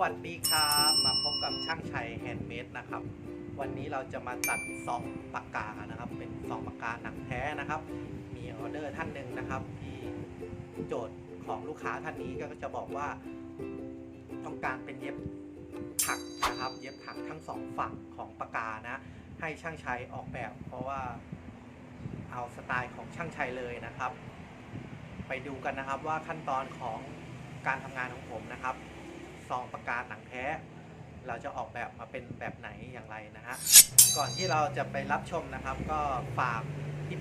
วัสดีครับมาพบกับช่างชัยแฮนด์เมดนะครับ วันนี้เราจะมาตัดซองปากกานะครับ เป็นซองปากกาหนังแท้นะครับ มีออเดอร์ท่านหนึ่งนะครับ ที่โจทย์ของลูกค้าท่านนี้ก็จะบอกว่าต้องการเป็นเย็บถักนะครับ เย็บถักทั้งสองฝั่งของปากกานะให้ช่างชัยออกแบบ เพราะว่าเอาสไตล์ของช่างชัยเลยนะครับ ไปดูกันนะครับว่าขั้นตอนของการทำงานของผมนะครับ ซองประกาหนังแท้ เราจะออกแบบมาเป็นแบบไหนอย่างไรนะฮะก่อนที่เราจะไปรับชมนะครับ ก็ฝาก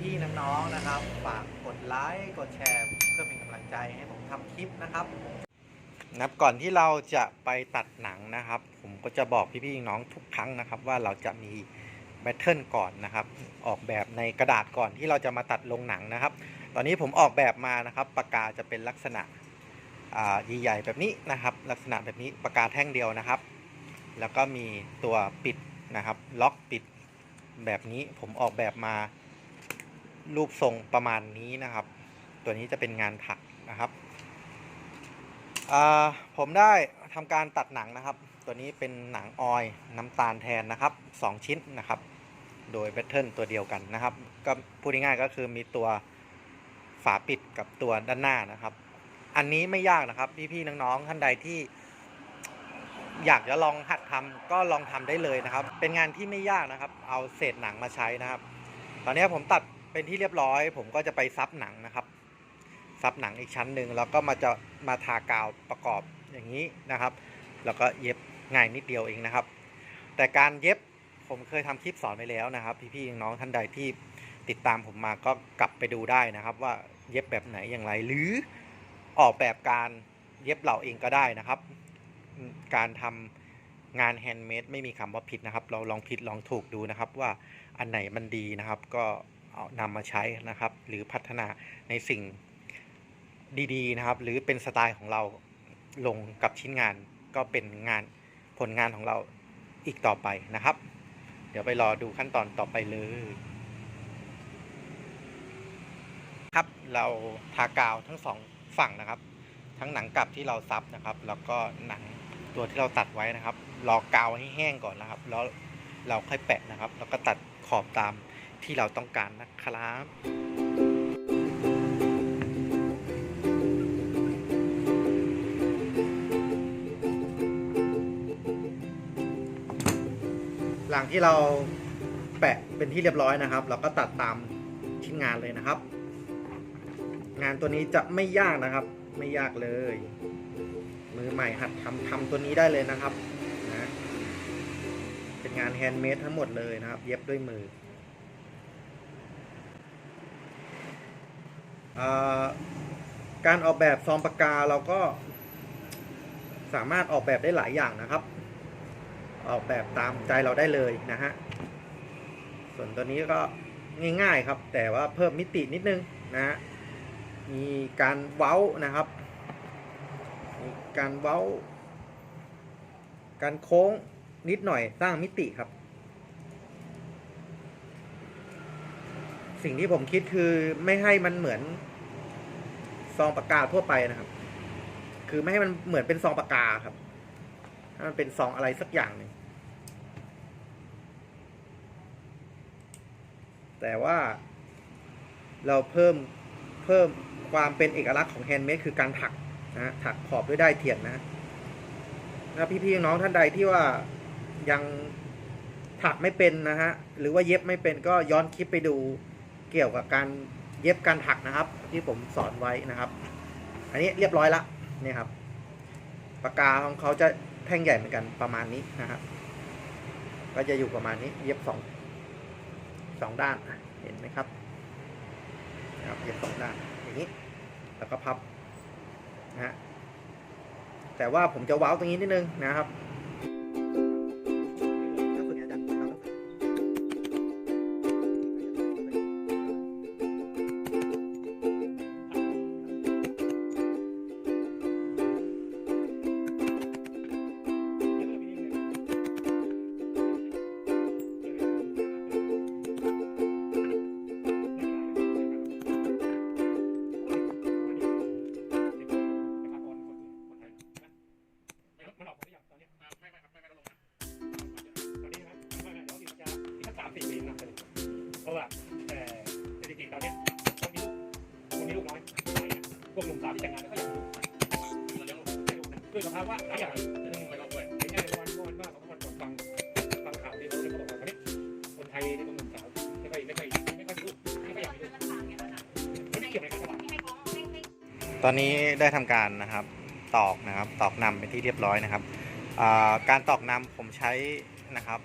พี่ๆน้องๆนะครับ ฝากกดไลค์กดแชร์ เพื่อเป็นกำลังใจให้ผมทำคลิปนะครับนะครับก่อนที่เราจะไปตัดหนังนะครับ ผมก็จะบอกพี่ๆน้องทุกครั้งนะครับ ว่าเราจะมีแบทเทิลก่อนนะครับ ออกแบบในกระดาษก่อนที่เราจะมาตัดลงหนังนะครับ ตอนนี้ผมออกแบบมานะครับปากกาจะเป็นลักษณะ ใหญ่ๆแบบนี้นะครับ ลักษณะแบบนี้ปากกาแท่งเดียวนะครับ แล้วก็มีตัวปิดนะครับ ล็อกปิดแบบนี้ผมออกแบบมารูปทรงประมาณนี้นะครับ ตัวนี้จะเป็นงานถักนะครับผมได้ทำการตัดหนังนะครับ ตัวนี้เป็นหนังออยน้ำตาลแทนนะครับ 2 ชิ้นนะครับ โดยแบตเทิลตัวเดียวกันนะครับ ก็พูดง่ายๆก็คือมีตัวฝาปิดกับตัวด้านหน้านะครับ อันนี้ไม่ยากนะครับ พี่ๆน้องๆท่านใดที่ อยากจะลองหัดทำก็ลองทำได้เลยนะครับ เป็นงานที่ไม่ยากนะครับ เอาเศษหนังมาใช้นะครับ ตอนนี้ผมตัดเป็นที่เรียบร้อย ผมก็จะไปซับหนังนะครับซับหนังอีกชั้นหนึ่งแล้วก็มาจะมาทากาวประกอบอย่างนี้นะครับ แล้วก็เย็บง่ายนิดเดียวเองนะครับ แต่การเย็บผมเคยทำคลิปสอนไปแล้วนะครับ พี่ๆน้องๆท่านใดที่ติดตามผมมาก็กลับไปดูได้นะครับ ว่าเย็บแบบไหนอย่างไรหรือ ออกแบบการเย็บเราเองก็ได้นะครับ การทำงานแฮนด์เมดไม่มีคำว่าผิดนะครับ เราลองผิดลองถูกดูนะครับ ว่าอันไหนมันดีนะครับ ก็เอานำมาใช้นะครับ หรือพัฒนาในสิ่งดีๆนะครับ หรือเป็นสไตล์ของเราลงกับชิ้นงานก็เป็นงานผลงานของเราอีกต่อไปนะครับ เดี๋ยวไปรอดูขั้นตอนต่อไปเลย ครับเราทากาวทั้งสอง ฝั่งนะครับ ทั้งหนังกลับที่เราซับนะครับ แล้วก็หนังตัวที่เราตัดไว้นะครับรอกาวให้แห้งก่อนนะครับ แล้วเราค่อยแปะนะครับ แล้วก็ตัดขอบตามที่เราต้องการนะครับหลังที่เราแปะเป็นที่เรียบร้อยนะครับ เราก็ตัดตามชิ้นงานเลยนะครับ งานตัวนี้จะไม่ยากนะครับ ไม่ยากเลย มือใหม่หัดทำทำตัวนี้ได้เลยนะครับนะเป็นงานแฮนด์เมดทั้งหมดเลยนะครับ เย็บด้วยมืออการออกแบบซองปากกาเราก็สามารถออกแบบได้หลายอย่างนะครับ ออกแบบตามใจเราได้เลยนะฮะส่วนตัวนี้ก็ง่ายๆครับ แต่ว่าเพิ่มมิตินิดนึงนะฮะ มีการเว้านะครับมีการเว้า การโค้งนิดหน่อยสร้างมิติครับ สิ่งที่ผมคิดคือไม่ให้มันเหมือนซองปากกาทั่วไปนะครับ คือไม่ให้มันเหมือนเป็นซองปากกาครับให้มันเป็นซองอะไรสักอย่างหนึ่งแต่ว่าเราเพิ่มเพิ่ม ความเป็นเอกลักษณ์ของแฮนด์เมดคือการถักนะถักขอบด้วยได้เทียนนะนะพี่ๆน้องท่านใดที่ว่ายังถักไม่เป็นนะฮะหรือว่าเย็บไม่เป็นก็ย้อนคลิปไปดูเกี่ยวกับการเย็บการถักนะครับ ที่ผมสอนไว้นะครับ อันนี้เรียบร้อยละนี่ครับปากกาของเขาจะแท่งใหญ่เหมือนกันประมาณนี้นะครับก็จะอยู่ประมาณนี้เย็บสองสองด้านเห็นไหมครับนะครับเย็บสองด้าน อย่างนี้ แล้วก็พับนะฮะแต่ว่าผมจะเว้าตรงนี้นิดนึงนะครับ แต่งงานแล้วก็อยากดูเราเลี้ยงลูกให้ลูกนะด้วยสภาพวะหลายอย่างจะต้องไปเราด้วยเห็นได้วันวันมากของวันก่อนฟังฟังข่าวที่เขาบอกว่าเนี่ยคนไทยที่เป็นหนุ่มสาวไม่ค่อยไม่ค่อยไม่ค่อยรู้ไม่ค่อยอยากมีลูกไม่เกี่ยวอะไรกับตอนนี้ได้ทำการนะครับตอกนะครับตอกนำเป็นที่เรียบร้อยนะครับการตอกนำผมใช้นะครับ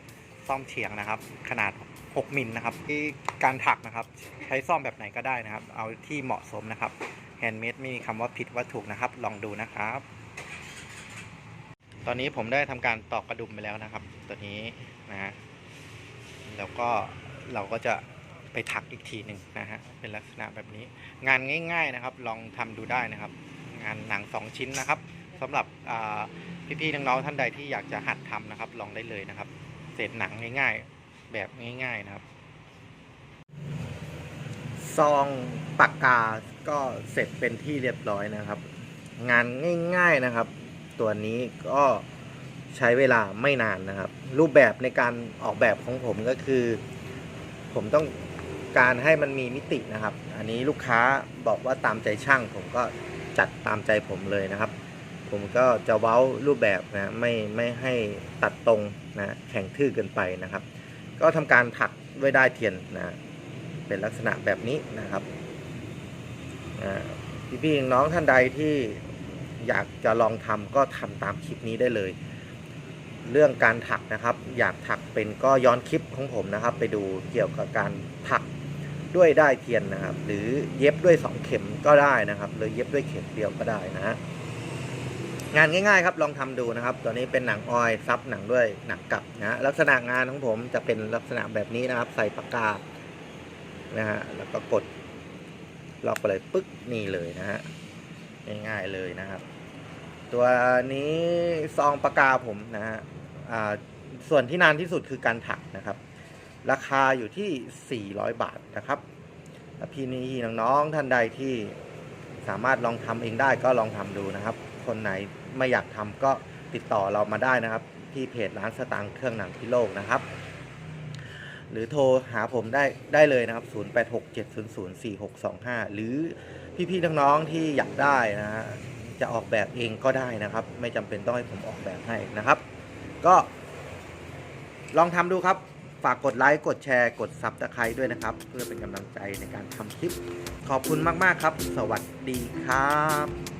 ซ่อมเฉียงนะครับ ขนาด 6มิลนะครับที่การถักนะครับ ใช้ซ่อมแบบไหนก็ได้นะครับ เอาที่เหมาะสมนะครับ แฮนด์เมดไม่มีคำว่าผิดว่าถูกนะครับ ลองดูนะครับ ตอนนี้ผมได้ทำการตอกกระดุมไปแล้วนะครับ ตัวนี้นะฮะแล้วก็เราก็จะไปถักอีกทีหนึ่งนะฮะเป็นลักษณะแบบนี้ งานง่าย ๆนะครับ ลองทำดูได้นะครับ งานหนัง2ชิ้นนะครับสำหรับพี่ๆน้องๆท่านใดที่อยากจะหัดทำนะครับ ลองได้เลยนะครับ เศษหนังง่าย ๆ แบบง่าย ๆนะครับซองปากกา ก็เสร็จเป็นที่เรียบร้อยนะครับ งานง่าย ๆนะครับ ตัวนี้ก็ใช้เวลาไม่นานนะครับ รูปแบบในการออกแบบของผมก็คือ ผมต้องการให้มันมีมิตินะครับ อันนี้ลูกค้าบอกว่าตามใจช่าง ผมก็จัดตามใจผมเลยนะครับ ผมก็จะเว้ารูปแบบนะไม่ไม่ให้ตัดตรงนะแข็งทื่อเกินไปนะครับ ก็ทำการถักด้วยได้ายเทียนนะเป็นลักษณะแบบนี้นะครับ พี่ๆน้องท่านใดที่อยากจะลองทำก็ทำตามคลิปนี้ได้เลย เรื่องการถักนะครับ อยากถักเป็นก็ย้อนคลิปของผมนะครับ ไปดูเกี่ยวกับการถักด้วยได้เทียนนะครับ หรือเย็บด้วย 2 เข็มก็ได้นะครับหรือเย็บด้วยเข็มเดียวก็ได้นะฮะงานง่ายๆครับลองทำดูนะครับ ตัวนี้เป็นหนังออยซับหนังด้วยหนังกลับนะฮะลักษณะงานของผมจะเป็นลักษณะแบบนี้นะครับ ใส่ปากกานะฮะแล้วก็กด ล็อกไปเลยปึ๊กนี่เลยนะฮะง่ายๆเลยนะครับ ตัวนี้ซองปากกาผมนะฮะอ่าส่วนที่นานที่สุดคือการถักนะครับ ราคาอยู่ที่ 400 บาทนะครับพี่นี่น้องๆท่านใดที่สามารถลองทำเองได้ก็ลองทำดูนะครับ คนไหนไม่อยากทำก็ติดต่อเรามาได้นะครับ ที่เพจร้านสตางค์เครื่องหนังพิโลกนะครับ หรือโทรหาผมได้ได้เลยนะครับ 0867004625 หรือพี่ๆน้องๆที่อยากได้นะฮะจะออกแบบเองก็ได้นะครับ ไม่จำเป็นต้องให้ผมออกแบบให้นะครับ ก็ ลองทำดูครับ ฝากกดไลค์ กดแชร์ กดซับสไครต์ด้วยนะครับ เพื่อเป็นกำลังใจในการทำคลิป ขอบคุณมากๆครับ สวัสดีครับ